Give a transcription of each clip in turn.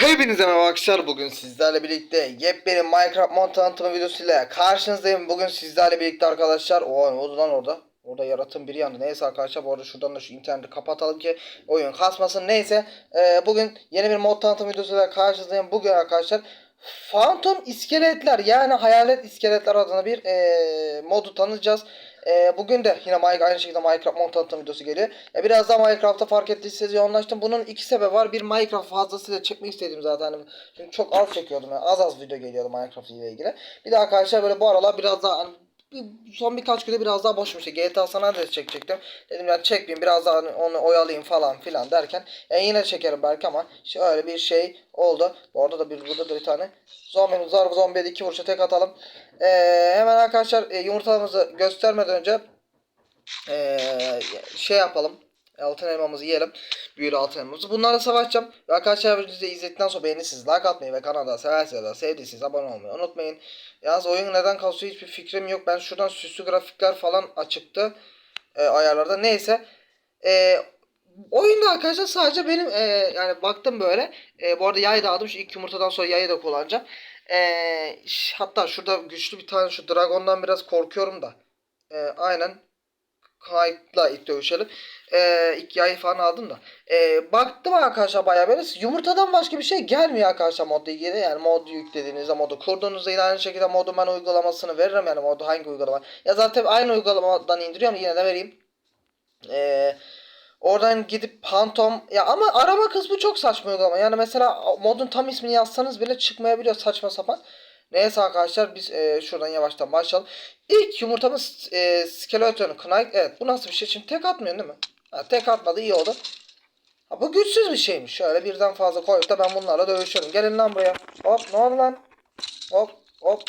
Hepinize merhaba arkadaşlar. Bugün sizlerle birlikte yepyeni Minecraft mod tanıtımı videosuyla karşınızdayım. Bugün sizlerle birlikte arkadaşlar o ne oldu lan orada? Orada yaratım biri yandı. Neyse arkadaşlar bu arada şuradan da şu interneti kapatalım ki oyun kasmasın. Neyse Ee, bugün yeni bir mod tanıtım videosuyla karşınızdayım. Bugün arkadaşlar Phantom iskeletler yani hayalet iskeletler adına bir ee, modu tanıtacağız ee, bugün de yine Mike aynı şekilde Minecraft mod tanıtım videosu geliyor. Ee, biraz daha Minecraft'ta fark ettiyseniz yoğunlaştım. Bunun iki sebebi var. Bir Minecraft fazlasıyla çekmek istedim zaten. Çünkü çok az çekiyordum. Yani az az video geliyordu Minecraft ile ilgili. Bir de arkadaşlar böyle bu aralar biraz daha hani son birkaç günde biraz daha boşum işte GTA San Andreas çekecektim. Dedim ya çekmeyeyim biraz daha hani onu oyalayayım falan filan derken e, yine çekerim belki ama işte öyle bir şey oldu. Bu arada da bir burada da bir tane zombimiz var. Zombiye de iki vuruşa tek atalım. E, hemen arkadaşlar e, yumurtalarımızı göstermeden önce e, şey yapalım. Altın elmamızı yiyelim. Büyülü altın elmamızı. Bunlarla savaşacağım. Ve arkadaşlar videoyu izledikten sonra beğenirsiniz. Like atmayı ve kanala seversiniz da sevdiyseniz abone olmayı unutmayın. Yalnız oyun neden kasıyor hiçbir fikrim yok. Ben şuradan süslü grafikler falan açıktı. E, ayarlarda. Neyse. E, oyunda arkadaşlar sadece benim e, yani baktım böyle. E, bu arada yay da aldım. Şu ilk yumurtadan sonra yayı da kullanacağım. E, hatta şurada güçlü bir tane şu dragondan biraz korkuyorum da. E, aynen. Kayıtla ilk dövüşelim. Ee, ilk yayı falan aldım da. Ee, baktım arkadaşlar bayağı böyle yumurtadan başka bir şey gelmiyor arkadaşlar modda ilgili. Yani mod yüklediğinizde modu kurduğunuzda yine aynı şekilde modu ben uygulamasını veririm yani modu hangi uygulama. Ya zaten aynı uygulamadan indiriyorum yine de vereyim. Ee, oradan gidip Phantom ya ama arama kısmı çok saçma uygulama. Yani mesela modun tam ismini yazsanız bile çıkmayabiliyor saçma sapan. Neyse arkadaşlar biz e, şuradan yavaştan başlayalım. İlk yumurtamız e, Skeleton Knight. Evet bu nasıl bir şey? Şimdi tek atmıyor değil mi? Ha, tek atmadı iyi oldu. Ha, bu güçsüz bir şeymiş. Şöyle birden fazla koyup da ben bunlarla dövüşüyorum. Gelin lan buraya. Hop ne oldu lan? Hop hop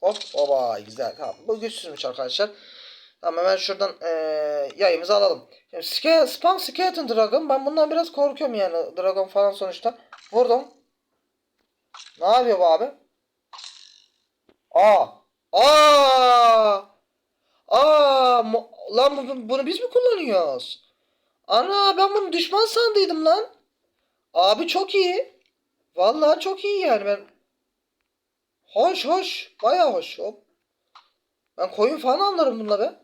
hop. Oba güzel. Tamam bu güçsüzmüş arkadaşlar. Tamam hemen şuradan e, yayımızı alalım. Ske, Spam Skeleton Dragon. Ben bundan biraz korkuyorum yani. Dragon falan sonuçta. Vurdum. Ne yapıyor bu abi? Aa. Aa. Aa. Lan bu- bunu biz mi kullanıyoruz? Ana ben bunu düşman sandıydım lan. Abi çok iyi. Vallahi çok iyi yani ben. Hoş hoş. Baya hoş. Hop. Ben koyun falan anlarım bununla be.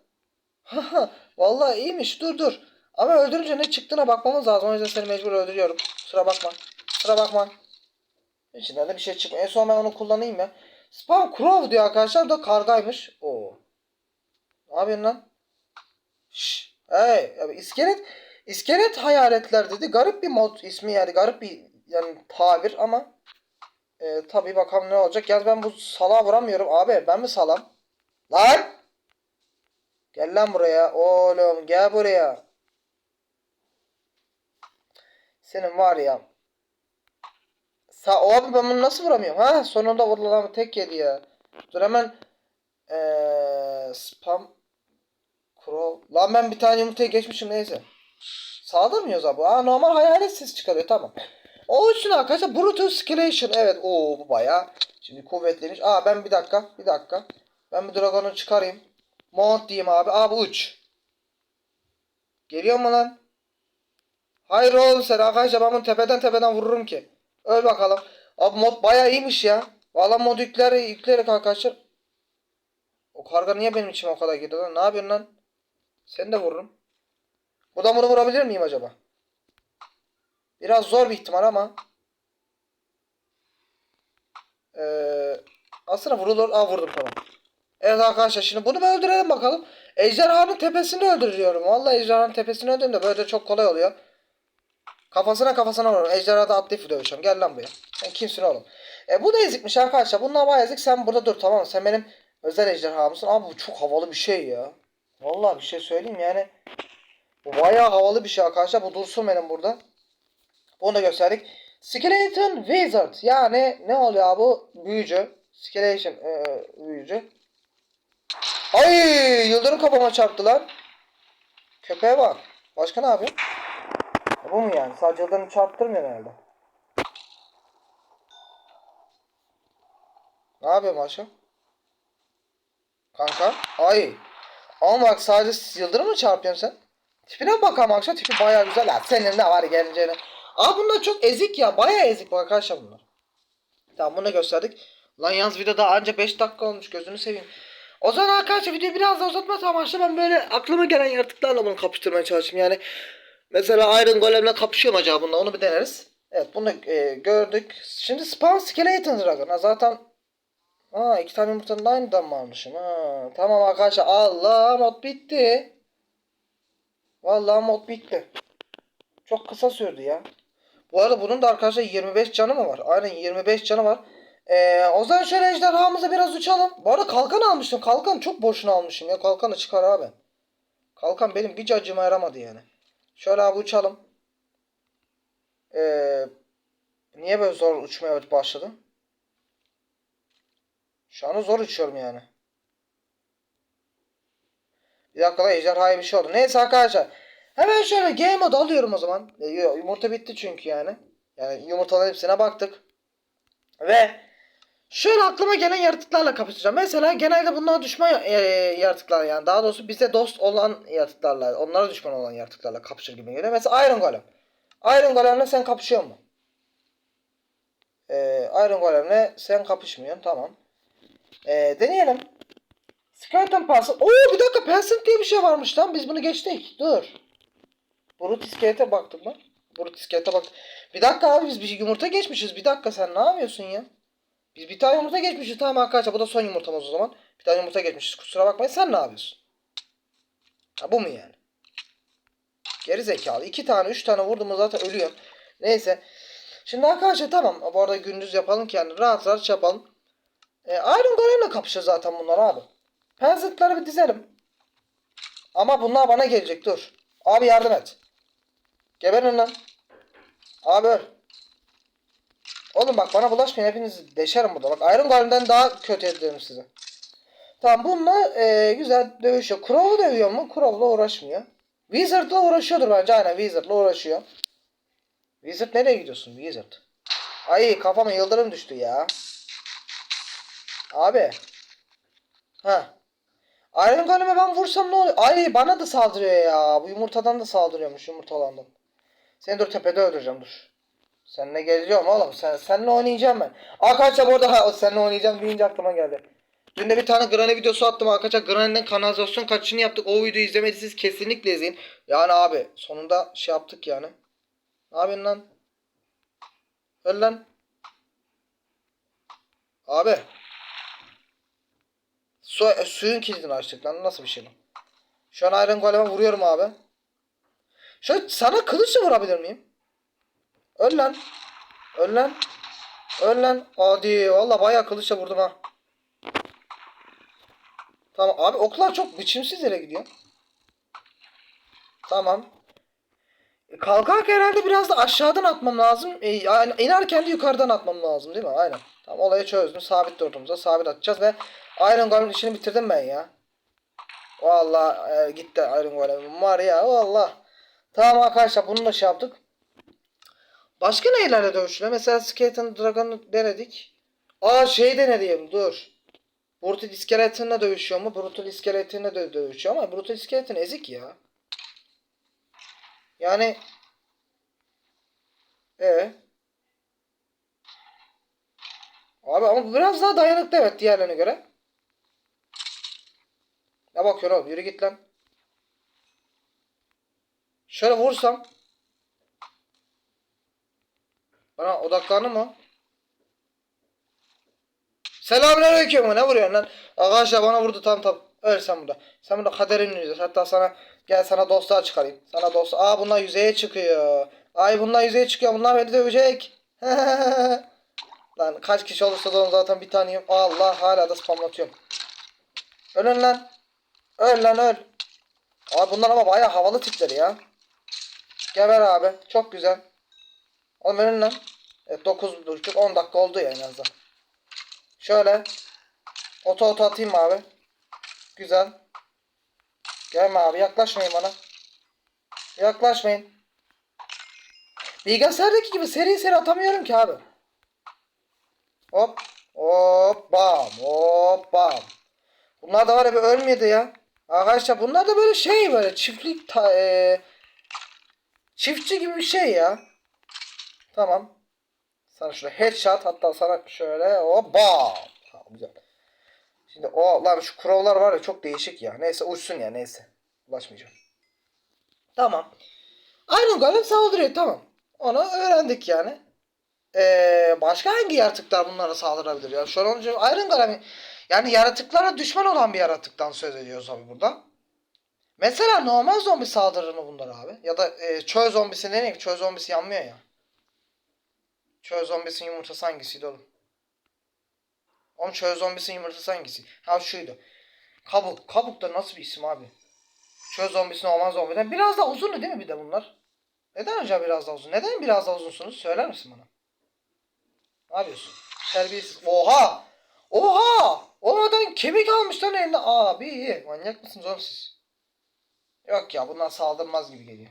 Vallahi iyiymiş. Dur dur. Ama öldürünce ne çıktığına bakmamız lazım. O yüzden seni mecbur öldürüyorum. Kusura bakma. Kusura bakma. İçinden de bir şey çıkmıyor. En son ben onu kullanayım ya. Spam Crow diyor arkadaşlar. Bu da kargaymış. Oo. Ne yapıyorsun lan? Şşş. Hey. Ya iskelet. İskelet hayaletler dedi. Garip bir mod ismi yani. Garip bir yani tabir ama e, tabii bakalım ne olacak. Yalnız ben bu salağa vuramıyorum. Abi ben mi salam? Lan! Gel lan buraya. Oğlum gel buraya. Senin var ya. Sa o abi ben bunu nasıl vuramıyorum? Ha sonunda vurdu lan tek yedi ya. Dur hemen ee, spam Crow. Lan ben bir tane yumurtaya geçmişim neyse. Sağda mıyız abi? Aa normal hayalet ses çıkarıyor tamam. O için arkadaşlar Brutus Skeleton. Evet o bu bayağı. Şimdi kuvvetliymiş. Aa ben bir dakika bir dakika. Ben bir dragonu çıkarayım. Mount diyeyim abi. Abi uç. Geliyor mu lan? Hayır oğlum sen arkadaşlar ben bunu tepeden tepeden vururum ki. Öl bakalım. Abi mod bayağı iyiymiş ya. Valla mod yükleri yükleyerek arkadaşlar. O karga niye benim içime o kadar girdi lan? Ne yapıyorsun lan? Seni de vururum. Buradan bunu vurabilir miyim acaba? Biraz zor bir ihtimal ama. Ee, aslında vurulur. Aa vurdum tamam. Evet arkadaşlar şimdi bunu bir öldürelim bakalım. Ejderhanın tepesini öldürüyorum. Vallahi ejderhanın tepesini öldürdüm de böyle de çok kolay oluyor. Kafasına kafasına vuruyorum. Ejderha da atlayıp dövüşüyorum. Gel lan buraya. Sen kimsin oğlum? E, bu da ezikmiş arkadaşlar. Bunlar bayağı ezik. Sen burada dur tamam mı? Sen benim özel ejderhamsın. Abi bu çok havalı bir şey ya. Vallahi bir şey söyleyeyim yani. Bu bayağı havalı bir şey arkadaşlar. Bu dursun benim burada. Bunu da gösterdik. Skeleton Wizard. Yani ne oluyor abi? Büyücü. Skeleton e, büyücü. Ay yıldırım kafama çarptı lan. Köpeğe bak. Başka ne yapıyor? E, bu mu yani? Sadece yıldırım çarptırmıyor herhalde. Ne yapıyor başka? Kanka. Ay. Ama bak sadece yıldırım mı çarpıyorsun sen? Tipine bak ama akşam tipi baya güzel. Ya senin ne var geleceğine. Aa bunlar çok ezik ya. Baya ezik bu arkadaşlar bunlar. Tamam bunu gösterdik. Lan yalnız videoda anca 5 dakika olmuş gözünü seveyim. O zaman arkadaşlar videoyu biraz da uzatmak amaçlı ben böyle aklıma gelen yaratıklarla bunu kapıştırmaya çalıştım. Yani mesela Iron Golem'le kapışıyor mu acaba bununla onu bir deneriz. Evet bunu e, gördük. Şimdi Spawn Skeleton Dragon. Ha, zaten Ha iki tane yumurtanın da aynıdan mı almışım? Ha, tamam arkadaşlar Allah mod bitti. Vallahi mod bitti. Çok kısa sürdü ya. Bu arada bunun da arkadaşlar 25 canı mı var? Aynen 25 canı var. Ee, o zaman şöyle ejderhamıza biraz uçalım. Bu arada kalkan almıştım. Kalkan çok boşuna almışım ya. Kalkanı çıkar abi. Kalkan benim bir cacıma yaramadı yani. Şöyle abi uçalım. Ee, niye böyle zor uçmaya başladım? Şu anda zor uçuyorum yani. Bir dakika da ejderhaya bir şey oldu. Neyse arkadaşlar. Hemen şöyle game mode alıyorum o zaman. E, yumurta bitti çünkü yani. Yani yumurtaların hepsine baktık. Ve şöyle aklıma gelen yaratıklarla kapışacağım. Mesela genelde bunlar düşman e, yaratıklar yani. Daha doğrusu bize dost olan yaratıklarla, onlara düşman olan yaratıklarla kapışır gibi geliyor. Mesela Iron Golem. Iron Golem'le sen kapışıyor mu? Ee, Iron Golem'le sen kapışmıyorsun. Tamam. Ee, deneyelim. Skeleton Pass. Oo bir dakika Peasant diye bir şey varmış lan. Biz bunu geçtik. Dur. Brut iskelete baktık mı? Brut iskelete bak. Bir dakika abi biz bir yumurta geçmişiz. Bir dakika sen ne yapıyorsun ya? Biz bir tane yumurta geçmişiz. Tamam arkadaşlar bu da son yumurtamız o zaman. Bir tane yumurta geçmişiz. Kusura bakmayın sen ne yapıyorsun? Ha bu mu yani? Geri zekalı. İki tane, üç tane vurdum zaten ölüyorum. Neyse. Şimdi arkadaşlar tamam. Bu arada gündüz yapalım ki yani rahat rahat şey yapalım. E, Iron Golem'le kapışır zaten bunlar abi. Peasant'ları bir dizelim. Ama bunlar bana gelecek dur. Abi yardım et. Geberin lan. Abi öl. Oğlum bak bana bulaşmayın hepinizi deşerim burada. Bak Iron Golem'den daha kötü ederim size. Tamam bununla e, güzel dövüşüyor. Crow'u dövüyor mu? Crow'la uğraşmıyor. Wizard'la uğraşıyordur bence aynen Wizard'la uğraşıyor. Wizard nereye gidiyorsun Wizard? Ay kafama yıldırım düştü ya. Abi. Ha. Iron Golem'e ben vursam ne oluyor? Ay bana da saldırıyor ya. Bu yumurtadan da saldırıyormuş yumurtalandım. Seni dur tepede öldüreceğim dur. Seninle geleceğim oğlum. Sen, seninle oynayacağım ben. Arkadaşlar bu arada ha, seninle oynayacağım deyince aklıma geldi. Dün de bir tane Granny videosu attım arkadaşlar. Granny'den kanalizasyon kaçışını yaptık. O videoyu izlemediyseniz kesinlikle izleyin. Yani abi sonunda şey yaptık yani. Ne yapıyorsun lan? Öl lan. Abi. Su, e, suyun kilidini açtık lan. Nasıl bir şey lan? Şu an Iron Golem'e vuruyorum abi. Şöyle sana kılıçla vurabilir miyim? Öl lan. Öl lan. Öl lan. Hadi. Valla bayağı kılıçla vurdum ha. Tamam abi oklar çok biçimsiz yere gidiyor. Tamam. E, Kalkarken herhalde biraz da aşağıdan atmam lazım. E, inerken de yukarıdan atmam lazım değil mi? Aynen. Tamam olayı çözdüm. Sabit durduğumuzda sabit atacağız ve Iron Golem işini bitirdim ben ya. Vallahi e, gitti Iron Golem'im var ya valla. Tamam arkadaşlar bunu da şey yaptık. Başka neylerle dövüşüyor? Mesela Skeleton Dragon'u denedik. Aa şey denedim dur. Brutal Skeleton'la dövüşüyor mu? Brutal Skeleton'la da dövüşüyor ama Brutal Skeleton ezik ya. Yani e Abi ama biraz daha dayanıklı evet diğerlerine göre. Ne bakıyorsun oğlum? Yürü git lan. Şöyle vursam. Bana odaklanır mı? Selamünaleyküm. Ne vuruyorsun lan? Arkadaşlar bana vurdu tam tam. Öl sen burada. Sen burada kaderin yüzü. Hatta sana gel sana dostlar çıkarayım. Sana dost. Aa bunlar yüzeye çıkıyor. Ay bunlar yüzeye çıkıyor. Bunlar beni dövecek. lan kaç kişi olursa da zaten bir taneyim. Allah hala da spamlatıyorum. Ölün lan. Öl lan öl. Abi bunlar ama bayağı havalı tipler ya. Geber abi. Çok güzel. Oğlum ölün lan. Evet 9.5 10 dakika oldu ya en azından. Şöyle. Oto oto atayım abi? Güzel. Gelme abi yaklaşmayın bana. Yaklaşmayın. Bilgisayardaki gibi seri seri atamıyorum ki abi. Hop. Hop bam. Hop bam. Bunlar da var ya ölmedi ya. Arkadaşlar bunlar da böyle şey böyle çiftlik ta, e, çiftçi gibi bir şey ya. Tamam. Sana şöyle headshot hatta sana şöyle bam. Tamam güzel. Şimdi o lan şu crow'lar var ya çok değişik ya. Neyse uçsun ya neyse. Ulaşmayacağım. Tamam. Iron Golem saldırıyor tamam. Onu öğrendik yani. Ee, başka hangi yaratıklar bunlara saldırabilir ya? Şu an önce Iron Golem yani yaratıklara düşman olan bir yaratıktan söz ediyoruz abi burada. Mesela normal zombi saldırır mı bunlar abi? Ya da e, çöl zombisi ne diyeyim? Çöl zombisi yanmıyor ya. Çöl zombisinin yumurtası hangisiydi oğlum? Oğlum çöl zombisinin yumurtası hangisi? Ha şuydu. Kabuk. Kabuk da nasıl bir isim abi? Çöl zombisi normal zombiden. Biraz daha uzundu değil mi bir de bunlar? Neden hocam biraz daha uzun? Neden biraz daha uzunsunuz? Söyler misin bana? Ne yapıyorsun? Terbiyesiz. Oha! Oha! Olmadan kemik almış lan elinde. Abi manyak mısınız oğlum siz? Yok ya bunlar saldırmaz gibi geliyor.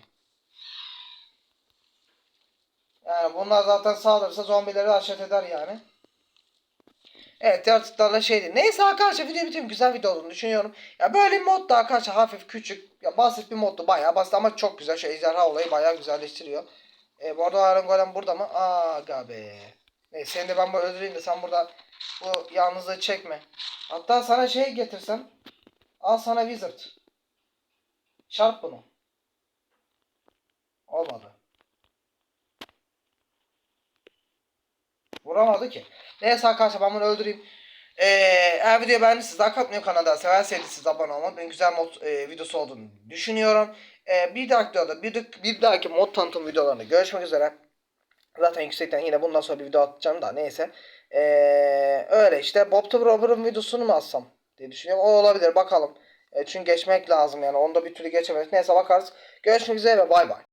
Yani bunlar zaten saldırırsa zombileri aşet eder yani. Evet yaratıklarla şeydi. Neyse arkadaşlar video bitireyim. Güzel video olduğunu düşünüyorum. Ya böyle bir mod da arkadaşlar hafif küçük. Ya basit bir moddu. Bayağı basit ama çok güzel. Şu ejderha olayı bayağı güzelleştiriyor. E, bu arada Iron Golem burada mı? Aga be. Neyse seni de ben böyle öldüreyim de sen burada bu yalnızlığı çekme. Hatta sana şey getirsem. Al sana Wizard. Çarp bunu. Olmadı. Vuramadı ki. Neyse arkadaşlar ben bunu öldüreyim. Ee, eğer videoyu beğendiyseniz like atmayı kanalda severseniz siz abone olmayı ben güzel mod e, videosu olduğunu düşünüyorum. Ee, bir dahaki videoda bir, bir dahaki mod tanıtım videolarında görüşmek üzere. Zaten yüksekten yine bundan sonra bir video atacağım da neyse. Ee, öyle işte Bob the Robber'ın videosunu mu atsam diye düşünüyorum. O olabilir bakalım. E, çünkü geçmek lazım yani. Onda bir türlü geçemedik. Neyse bakarız. Görüşmek üzere bay bay.